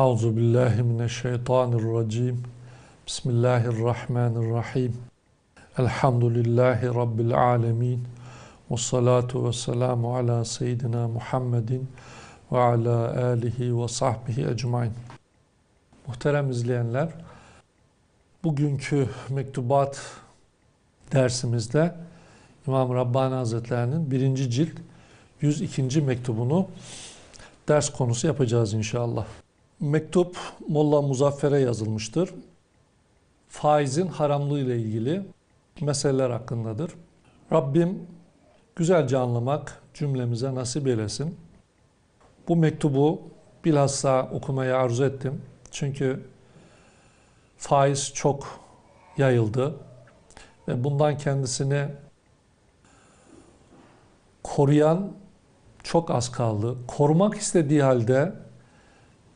Euzu billahi mineşşeytanirracim. Bismillahirrahmanirrahim. Elhamdülillahi rabbil alamin. Ve salatu ve selamu ala seyyidina Muhammedin ve ala alihi ve sahbihi ecmain. Muhterem izleyenler, bugünkü mektubat dersimizde İmam Rabbani Hazretlerinin birinci cilt 102. mektubunu ders konusu yapacağız inşallah. Mektup Molla Muzaffer'e yazılmıştır. Faizin haramlığı ile ilgili meseleler hakkındadır. Rabbim güzelce anlamak cümlemize nasip eylesin. Bu mektubu bilhassa okumaya arzu ettim. Çünkü faiz çok yayıldı ve bundan kendisini koruyan çok az kaldı. Korumak istediği halde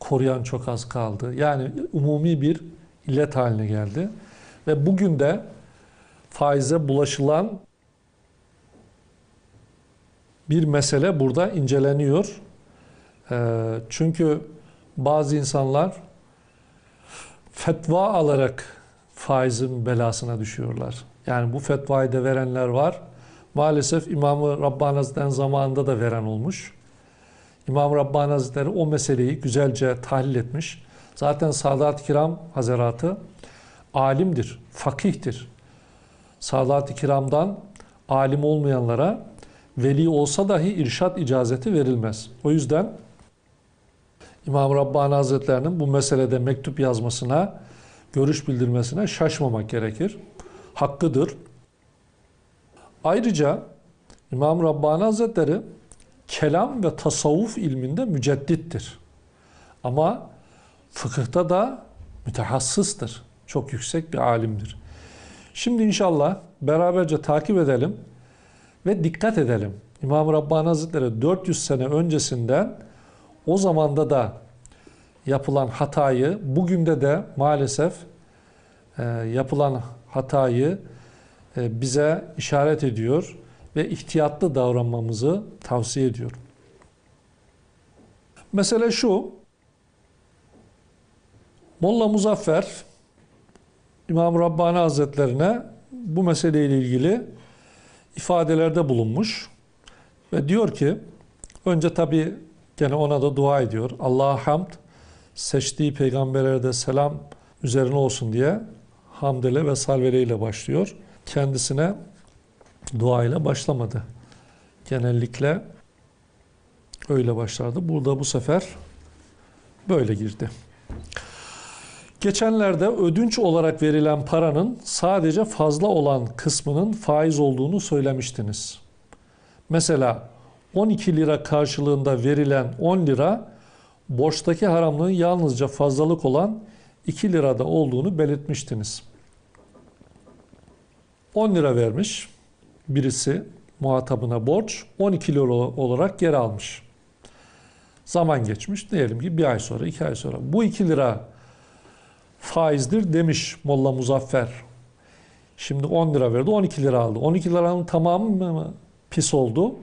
koruyan çok az kaldı. Yani umumi bir illet haline geldi. Ve bugün de faize bulaşılan bir mesele burada inceleniyor. Ee, çünkü bazı insanlar fetva alarak faizin belasına düşüyorlar. Yani bu fetvayı da verenler var. Maalesef İmam-ı Rabbani Hazretleri'nin zamanında da veren olmuş. İmam Rabbani Hazretleri o meseleyi güzelce tahlil etmiş. Zaten Sadat-ı Kiram Hazaratı alimdir, fakihtir. Sadat-ı Kiram'dan alim olmayanlara veli olsa dahi irşat icazeti verilmez. O yüzden İmam Rabbani Hazretlerinin bu meselede mektup yazmasına, görüş bildirmesine şaşmamak gerekir. Hakkıdır. Ayrıca İmam Rabbani Hazretleri kelam ve tasavvuf ilminde müceddittir. Ama fıkıhta da mütehassıstır. Çok yüksek bir alimdir. Şimdi inşallah beraberce takip edelim ve dikkat edelim. İmam Rabbani Hazretleri 400 sene öncesinden o zamanda da yapılan hatayı bugün de de maalesef e, yapılan hatayı e, bize işaret ediyor ve ihtiyatlı davranmamızı tavsiye ediyor. Mesele şu, Molla Muzaffer İmam Rabbani Hazretlerine bu meseleyle ilgili ifadelerde bulunmuş ve diyor ki önce tabi gene ona da dua ediyor. Allah'a hamd seçtiği peygamberlere de selam üzerine olsun diye hamdele ve salveleyle başlıyor. Kendisine dua ile başlamadı. Genellikle öyle başlardı. Burada bu sefer böyle girdi. Geçenlerde ödünç olarak verilen paranın sadece fazla olan kısmının faiz olduğunu söylemiştiniz. Mesela 12 lira karşılığında verilen 10 lira borçtaki haramlığın yalnızca fazlalık olan 2 lirada olduğunu belirtmiştiniz. 10 lira vermiş birisi muhatabına borç 12 lira olarak geri almış. Zaman geçmiş diyelim ki bir ay sonra, iki ay sonra. Bu 2 lira faizdir demiş Molla Muzaffer. Şimdi 10 lira verdi, 12 lira aldı. 12 liranın tamamı mı pis oldu?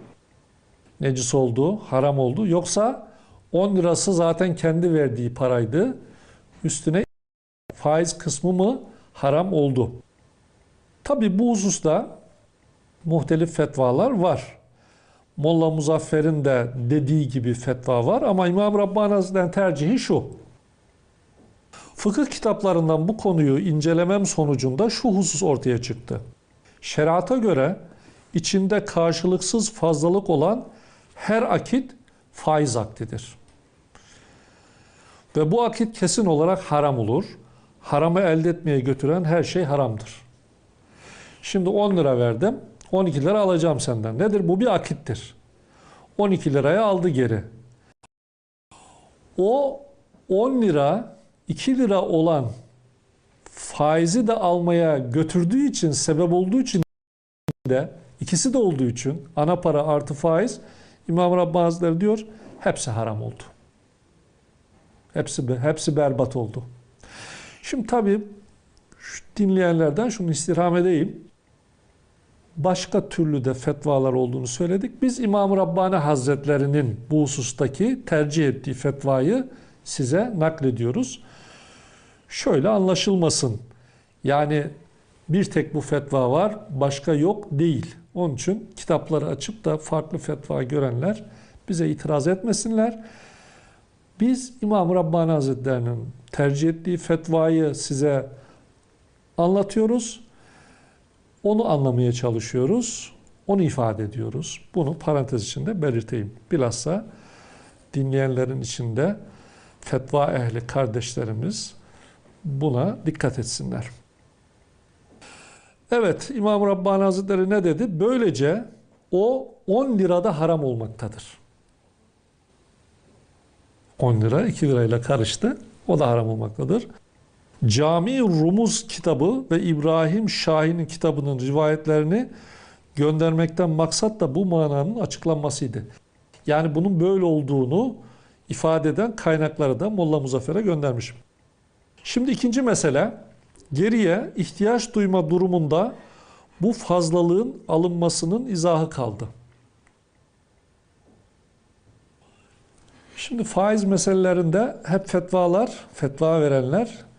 Necis oldu, haram oldu. Yoksa 10 lirası zaten kendi verdiği paraydı. Üstüne faiz kısmı mı haram oldu? Tabi bu hususta muhtelif fetvalar var. Molla Muzaffer'in de dediği gibi fetva var ama İmam Rabbani Hazretleri'nin tercihi şu. Fıkıh kitaplarından bu konuyu incelemem sonucunda şu husus ortaya çıktı. Şerata göre içinde karşılıksız fazlalık olan her akit faiz aktidir. Ve bu akit kesin olarak haram olur. Haramı elde etmeye götüren her şey haramdır. Şimdi 10 lira verdim. 12 lira alacağım senden. Nedir? Bu bir akittir. 12 liraya aldı geri. O 10 lira 2 lira olan faizi de almaya götürdüğü için, sebep olduğu için de ikisi de olduğu için ana para artı faiz İmam Rabbani Hazretleri diyor hepsi haram oldu. Hepsi hepsi berbat oldu. Şimdi tabii dinleyenlerden şunu istirham edeyim başka türlü de fetvalar olduğunu söyledik. Biz İmam-ı Rabbani Hazretlerinin bu husustaki tercih ettiği fetvayı size naklediyoruz. Şöyle anlaşılmasın. Yani bir tek bu fetva var, başka yok değil. Onun için kitapları açıp da farklı fetva görenler bize itiraz etmesinler. Biz İmam-ı Rabbani Hazretleri'nin tercih ettiği fetvayı size anlatıyoruz. Onu anlamaya çalışıyoruz. Onu ifade ediyoruz. Bunu parantez içinde belirteyim. Bilhassa dinleyenlerin içinde fetva ehli kardeşlerimiz buna dikkat etsinler. Evet İmam Rabbani Hazretleri ne dedi? Böylece o 10 lirada haram olmaktadır. 10 lira 2 lirayla karıştı. O da haram olmaktadır. Cami Rumuz kitabı ve İbrahim Şahin'in kitabının rivayetlerini göndermekten maksat da bu mananın açıklanmasıydı. Yani bunun böyle olduğunu ifade eden kaynakları da Molla Muzaffer'e göndermiş. Şimdi ikinci mesele geriye ihtiyaç duyma durumunda bu fazlalığın alınmasının izahı kaldı. Şimdi faiz meselelerinde hep fetvalar, fetva verenler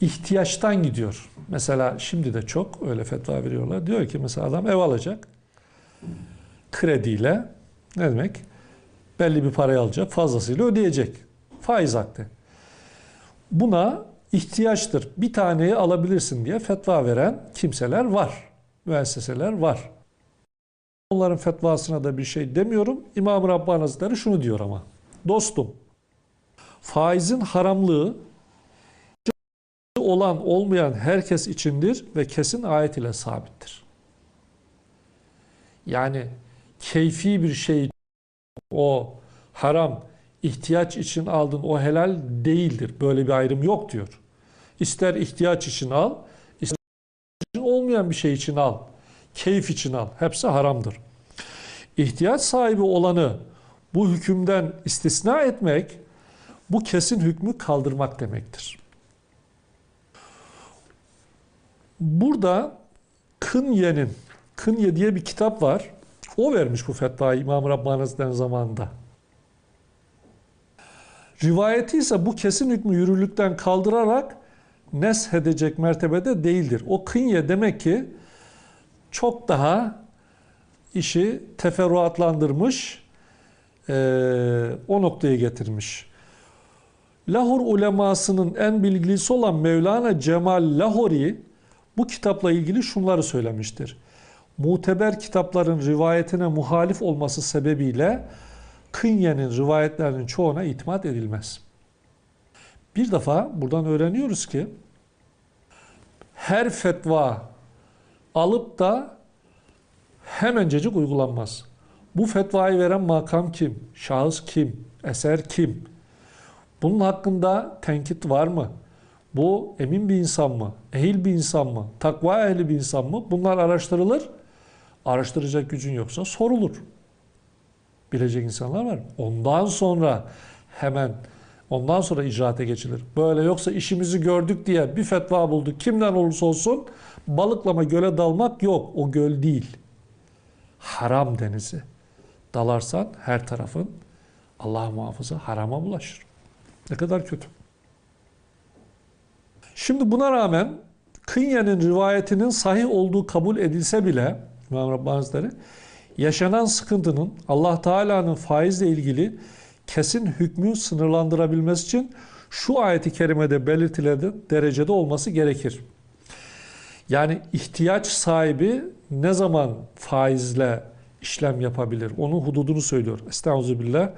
ihtiyaçtan gidiyor. Mesela şimdi de çok öyle fetva veriyorlar. Diyor ki mesela adam ev alacak. Krediyle ne demek? Belli bir parayı alacak, fazlasıyla ödeyecek. Faiz hakkı. Buna ihtiyaçtır. Bir taneyi alabilirsin diye fetva veren kimseler var. Müesseseler var. Onların fetvasına da bir şey demiyorum. İmam-ı Rabbani Hazretleri şunu diyor ama. Dostum, faizin haramlığı olan olmayan herkes içindir ve kesin ayet ile sabittir. Yani keyfi bir şey o haram ihtiyaç için aldın o helal değildir. Böyle bir ayrım yok diyor. İster ihtiyaç için al, ister olmayan bir şey için al, keyif için al. Hepsi haramdır. İhtiyaç sahibi olanı bu hükümden istisna etmek, bu kesin hükmü kaldırmak demektir. Burada Kınye'nin, Kınye diye bir kitap var. O vermiş bu fetvayı İmam Rabbani Hazretleri'nin zamanında. Rivayeti ise bu kesin hükmü yürürlükten kaldırarak nesh edecek mertebede değildir. O kınye demek ki çok daha işi teferruatlandırmış, e, o noktaya getirmiş. Lahor ulemasının en bilgilisi olan Mevlana Cemal Lahori bu kitapla ilgili şunları söylemiştir. Muteber kitapların rivayetine muhalif olması sebebiyle Kınye'nin rivayetlerinin çoğuna itimat edilmez. Bir defa buradan öğreniyoruz ki her fetva alıp da hemencecik uygulanmaz. Bu fetvayı veren makam kim? Şahıs kim? Eser kim? Bunun hakkında tenkit var mı? Bu emin bir insan mı? Ehil bir insan mı? Takva ehli bir insan mı? Bunlar araştırılır. Araştıracak gücün yoksa sorulur. Bilecek insanlar var. Ondan sonra hemen ondan sonra icraate geçilir. Böyle yoksa işimizi gördük diye bir fetva bulduk. Kimden olursa olsun balıklama göle dalmak yok. O göl değil. Haram denizi. Dalarsan her tarafın Allah muhafaza harama bulaşır. Ne kadar kötü. Şimdi buna rağmen Kınye'nin rivayetinin sahih olduğu kabul edilse bile İmam Rabbani Hazretleri yaşanan sıkıntının Allah Teala'nın faizle ilgili kesin hükmü sınırlandırabilmesi için şu ayeti kerimede belirtilen derecede olması gerekir. Yani ihtiyaç sahibi ne zaman faizle işlem yapabilir? Onun hududunu söylüyor. Estağfirullah.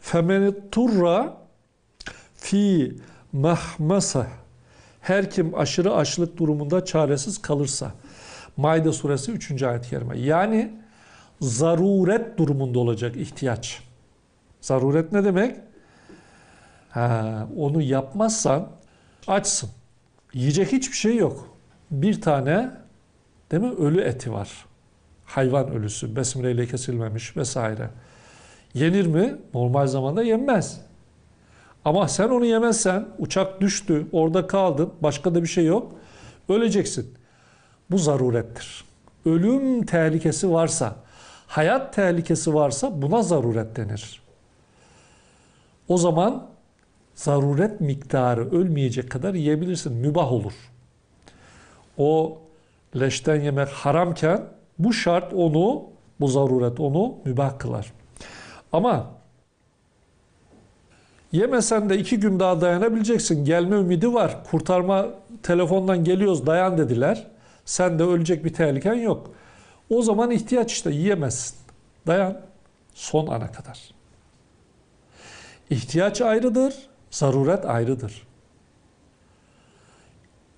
Femeni turra fi mahmasah her kim aşırı açlık durumunda çaresiz kalırsa. Maide suresi 3. ayet-i kerime. Yani zaruret durumunda olacak ihtiyaç. Zaruret ne demek? Ha, onu yapmazsan açsın. Yiyecek hiçbir şey yok. Bir tane değil mi ölü eti var. Hayvan ölüsü, besmele kesilmemiş vesaire. Yenir mi? Normal zamanda yenmez. Ama sen onu yemezsen uçak düştü, orada kaldın, başka da bir şey yok. Öleceksin. Bu zarurettir. Ölüm tehlikesi varsa, hayat tehlikesi varsa buna zaruret denir. O zaman zaruret miktarı ölmeyecek kadar yiyebilirsin. Mübah olur. O leşten yemek haramken bu şart onu, bu zaruret onu mübah kılar. Ama yemesen de iki gün daha dayanabileceksin. Gelme ümidi var. Kurtarma telefondan geliyoruz dayan dediler. Sen de ölecek bir tehliken yok. O zaman ihtiyaç işte yiyemezsin. Dayan son ana kadar. İhtiyaç ayrıdır, zaruret ayrıdır.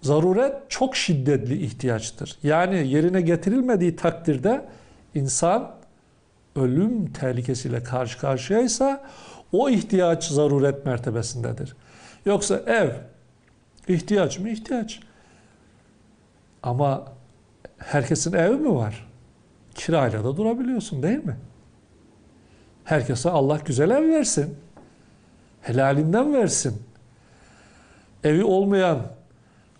Zaruret çok şiddetli ihtiyaçtır. Yani yerine getirilmediği takdirde insan ölüm tehlikesiyle karşı karşıyaysa o ihtiyaç zaruret mertebesindedir. Yoksa ev ihtiyaç mı? ihtiyaç. Ama herkesin evi mi var? Kirayla da durabiliyorsun değil mi? Herkese Allah güzel ev versin. Helalinden versin. Evi olmayan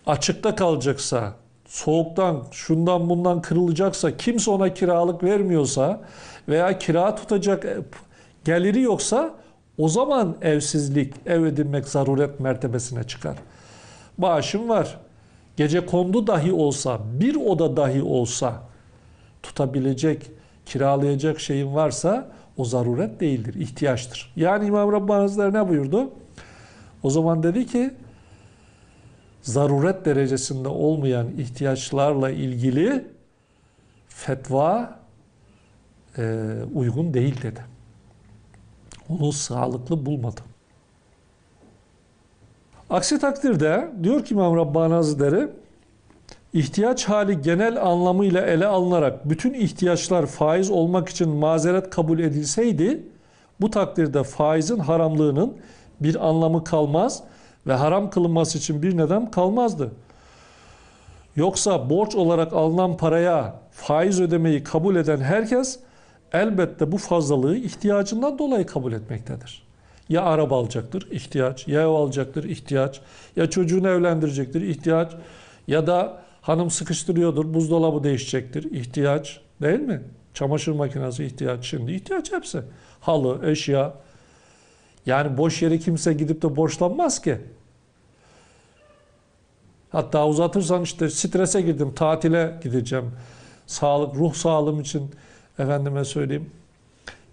açıkta kalacaksa, soğuktan, şundan bundan kırılacaksa, kimse ona kiralık vermiyorsa veya kira tutacak geliri yoksa o zaman evsizlik, ev edinmek zaruret mertebesine çıkar. Bağışım var. Gece kondu dahi olsa, bir oda dahi olsa tutabilecek, kiralayacak şeyin varsa o zaruret değildir, ihtiyaçtır. Yani İmam Rabbani Hazretleri ne buyurdu? O zaman dedi ki zaruret derecesinde olmayan ihtiyaçlarla ilgili fetva e, uygun değil dedi. Onu sağlıklı bulmadı. Aksi takdirde diyor ki İmam Rabbani Hazretleri ihtiyaç hali genel anlamıyla ele alınarak bütün ihtiyaçlar faiz olmak için mazeret kabul edilseydi bu takdirde faizin haramlığının bir anlamı kalmaz ve haram kılınması için bir neden kalmazdı. Yoksa borç olarak alınan paraya faiz ödemeyi kabul eden herkes elbette bu fazlalığı ihtiyacından dolayı kabul etmektedir. Ya araba alacaktır, ihtiyaç, ya ev alacaktır, ihtiyaç, ya çocuğunu evlendirecektir, ihtiyaç, ya da hanım sıkıştırıyordur, buzdolabı değişecektir, ihtiyaç değil mi? Çamaşır makinesi ihtiyaç şimdi, ihtiyaç hepsi. Halı, eşya. Yani boş yere kimse gidip de borçlanmaz ki. Hatta uzatırsan işte strese girdim, tatile gideceğim. Sağlık, ruh sağlığım için efendime söyleyeyim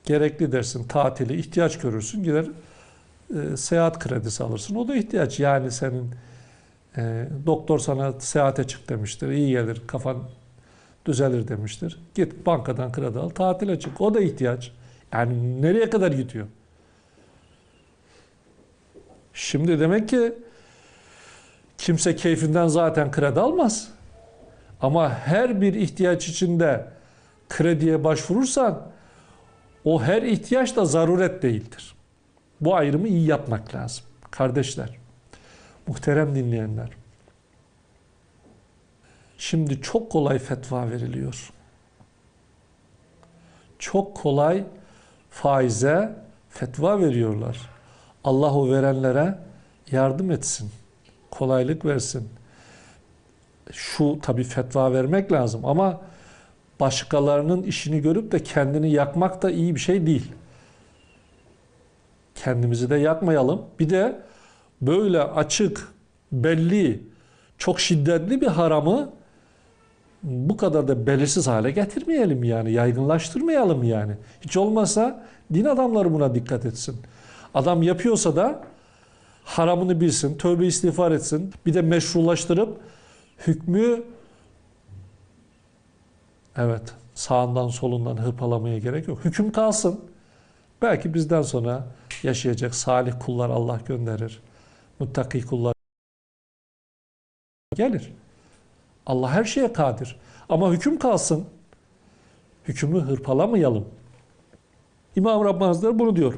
gerekli dersin tatili, ihtiyaç görürsün gider e, seyahat kredisi alırsın. O da ihtiyaç. Yani senin e, doktor sana seyahate çık demiştir. iyi gelir, kafan düzelir demiştir. Git bankadan kredi al, tatile çık. O da ihtiyaç. Yani nereye kadar gidiyor? Şimdi demek ki kimse keyfinden zaten kredi almaz. Ama her bir ihtiyaç içinde krediye başvurursan o her ihtiyaç da zaruret değildir. Bu ayrımı iyi yapmak lazım. Kardeşler, muhterem dinleyenler. Şimdi çok kolay fetva veriliyor. Çok kolay faize fetva veriyorlar. Allah o verenlere yardım etsin. Kolaylık versin. Şu tabii fetva vermek lazım ama başkalarının işini görüp de kendini yakmak da iyi bir şey değil. Kendimizi de yakmayalım. Bir de böyle açık, belli, çok şiddetli bir haramı bu kadar da belirsiz hale getirmeyelim yani. Yaygınlaştırmayalım yani. Hiç olmazsa din adamları buna dikkat etsin. Adam yapıyorsa da haramını bilsin, tövbe istiğfar etsin. Bir de meşrulaştırıp hükmü Evet, sağından solundan hırpalamaya gerek yok. Hüküm kalsın. Belki bizden sonra yaşayacak salih kullar Allah gönderir. Muttaki kullar gelir. Allah her şeye kadir. Ama hüküm kalsın. Hükümü hırpalamayalım. İmam Rabbani Hazretleri bunu diyor.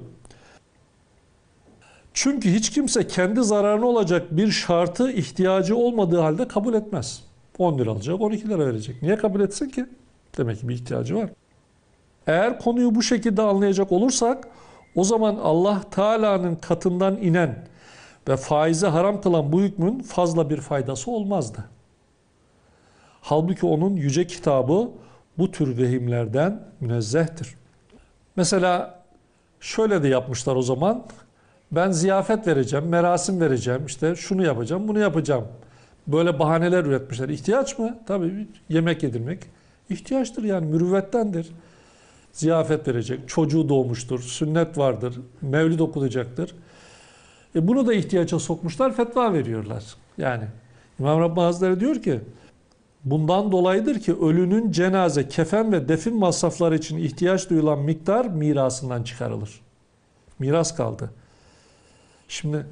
Çünkü hiç kimse kendi zararına olacak bir şartı ihtiyacı olmadığı halde kabul etmez. 10 lira alacak, 12 lira verecek. Niye kabul etsin ki? Demek ki bir ihtiyacı var. Eğer konuyu bu şekilde anlayacak olursak o zaman Allah Teala'nın katından inen ve faize haram kılan bu hükmün fazla bir faydası olmazdı. Halbuki onun yüce kitabı bu tür vehimlerden münezzehtir. Mesela şöyle de yapmışlar o zaman. Ben ziyafet vereceğim, merasim vereceğim, işte şunu yapacağım, bunu yapacağım. Böyle bahaneler üretmişler. İhtiyaç mı? Tabii yemek yedirmek ihtiyaçtır yani mürüvvettendir. Ziyafet verecek, çocuğu doğmuştur, sünnet vardır, mevlid okunacaktır. E bunu da ihtiyaca sokmuşlar, fetva veriyorlar. Yani İmam Rabbani Hazretleri diyor ki, bundan dolayıdır ki ölünün cenaze, kefen ve defin masrafları için ihtiyaç duyulan miktar mirasından çıkarılır. Miras kaldı. Şimdi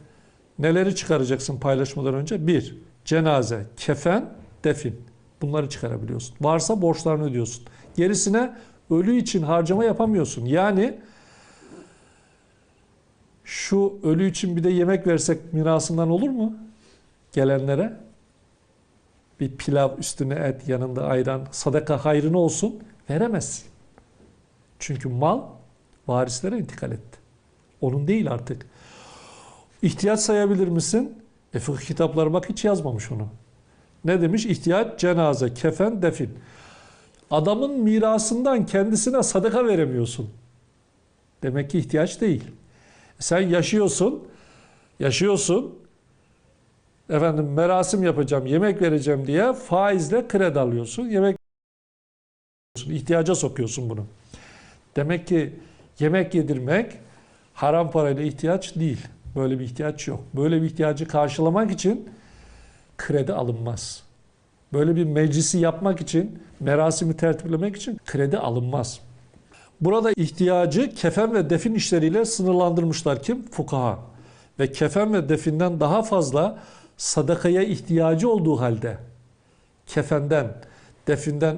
neleri çıkaracaksın paylaşmadan önce? Bir, cenaze, kefen, defin. Bunları çıkarabiliyorsun. Varsa borçlarını ödüyorsun. Gerisine ölü için harcama yapamıyorsun. Yani şu ölü için bir de yemek versek mirasından olur mu? Gelenlere bir pilav üstüne et yanında ayran sadaka hayrına olsun veremezsin. Çünkü mal varislere intikal etti. Onun değil artık. İhtiyaç sayabilir misin? E fıkıh kitapları bak hiç yazmamış onu. Ne demiş? İhtiyaç, cenaze, kefen, defin. Adamın mirasından kendisine sadaka veremiyorsun. Demek ki ihtiyaç değil. Sen yaşıyorsun, yaşıyorsun. Efendim merasim yapacağım, yemek vereceğim diye faizle kredi alıyorsun. Yemek ihtiyaca sokuyorsun bunu. Demek ki yemek yedirmek haram parayla ihtiyaç değil. Böyle bir ihtiyaç yok. Böyle bir ihtiyacı karşılamak için kredi alınmaz. Böyle bir meclisi yapmak için, merasimi tertiplemek için kredi alınmaz. Burada ihtiyacı kefen ve defin işleriyle sınırlandırmışlar kim? Fukaha. Ve kefen ve definden daha fazla sadakaya ihtiyacı olduğu halde kefenden, definden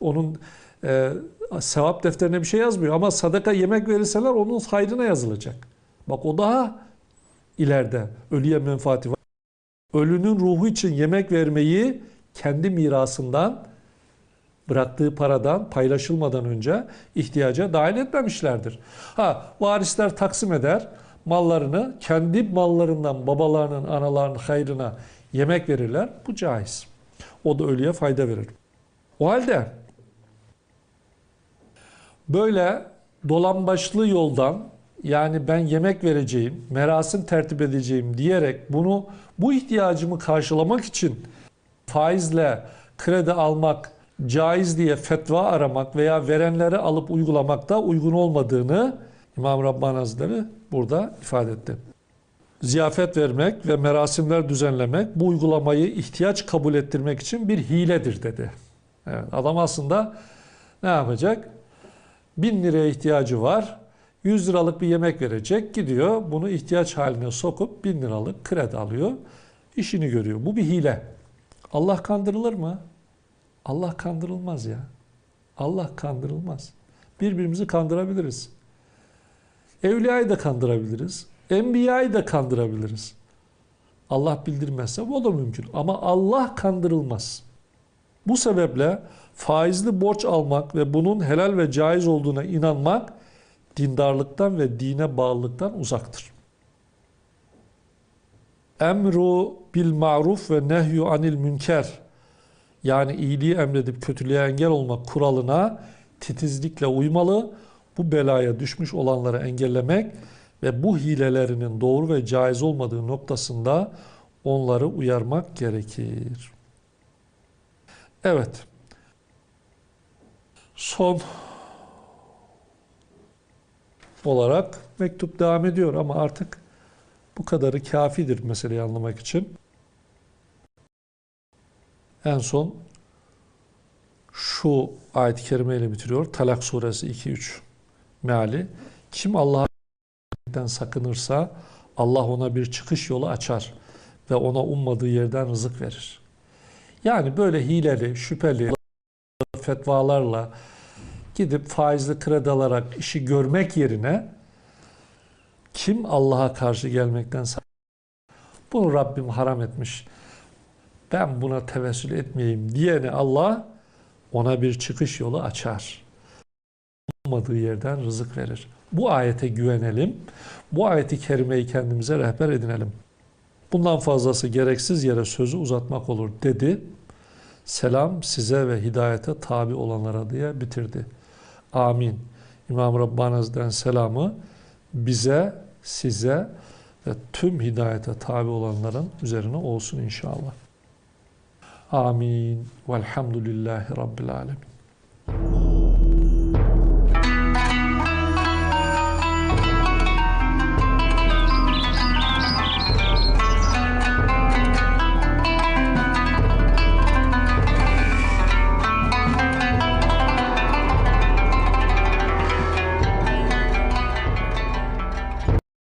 onun e, sevap defterine bir şey yazmıyor ama sadaka yemek verirseler onun hayrına yazılacak. Bak o daha ileride ölüye menfaati var. Ölünün ruhu için yemek vermeyi kendi mirasından bıraktığı paradan paylaşılmadan önce ihtiyaca dahil etmemişlerdir. Ha varisler taksim eder mallarını kendi mallarından babalarının analarının hayrına yemek verirler. Bu caiz. O da ölüye fayda verir. O halde böyle dolambaçlı yoldan yani ben yemek vereceğim, merasim tertip edeceğim diyerek bunu bu ihtiyacımı karşılamak için faizle kredi almak caiz diye fetva aramak veya verenleri alıp uygulamak da uygun olmadığını İmam Rabbani Hazretleri burada ifade etti. Ziyafet vermek ve merasimler düzenlemek bu uygulamayı ihtiyaç kabul ettirmek için bir hiledir dedi. Evet, adam aslında ne yapacak? Bin liraya ihtiyacı var. 100 liralık bir yemek verecek. Gidiyor bunu ihtiyaç haline sokup bin liralık kredi alıyor. işini görüyor. Bu bir hile. Allah kandırılır mı? Allah kandırılmaz ya. Allah kandırılmaz. Birbirimizi kandırabiliriz. Evliyayı da kandırabiliriz. Enbiyayı da kandırabiliriz. Allah bildirmezse o da mümkün. Ama Allah kandırılmaz. Bu sebeple faizli borç almak ve bunun helal ve caiz olduğuna inanmak dindarlıktan ve dine bağlılıktan uzaktır. Emru bil maruf ve nehyu anil münker yani iyiliği emredip kötülüğe engel olmak kuralına titizlikle uymalı. Bu belaya düşmüş olanları engellemek ve bu hilelerinin doğru ve caiz olmadığı noktasında onları uyarmak gerekir. Evet. Son olarak mektup devam ediyor ama artık bu kadarı kafidir meseleyi anlamak için. En son şu ayet-i kerimeyle bitiriyor. Talak suresi 2-3 meali. Kim Allah'tan sakınırsa Allah ona bir çıkış yolu açar ve ona ummadığı yerden rızık verir. Yani böyle hileli, şüpheli fetvalarla gidip faizli kredi alarak işi görmek yerine kim Allah'a karşı gelmekten bunu Rabbim haram etmiş. Ben buna tevessül etmeyeyim diyene Allah ona bir çıkış yolu açar. Olmadığı yerden rızık verir. Bu ayete güvenelim. Bu ayeti kerimeyi kendimize rehber edinelim. Bundan fazlası gereksiz yere sözü uzatmak olur dedi. Selam size ve hidayete tabi olanlara diye bitirdi. Amin. İmam Rabbani selamı bize, size ve tüm hidayete tabi olanların üzerine olsun inşallah. Amin. Velhamdülillahi Rabbil Alemin.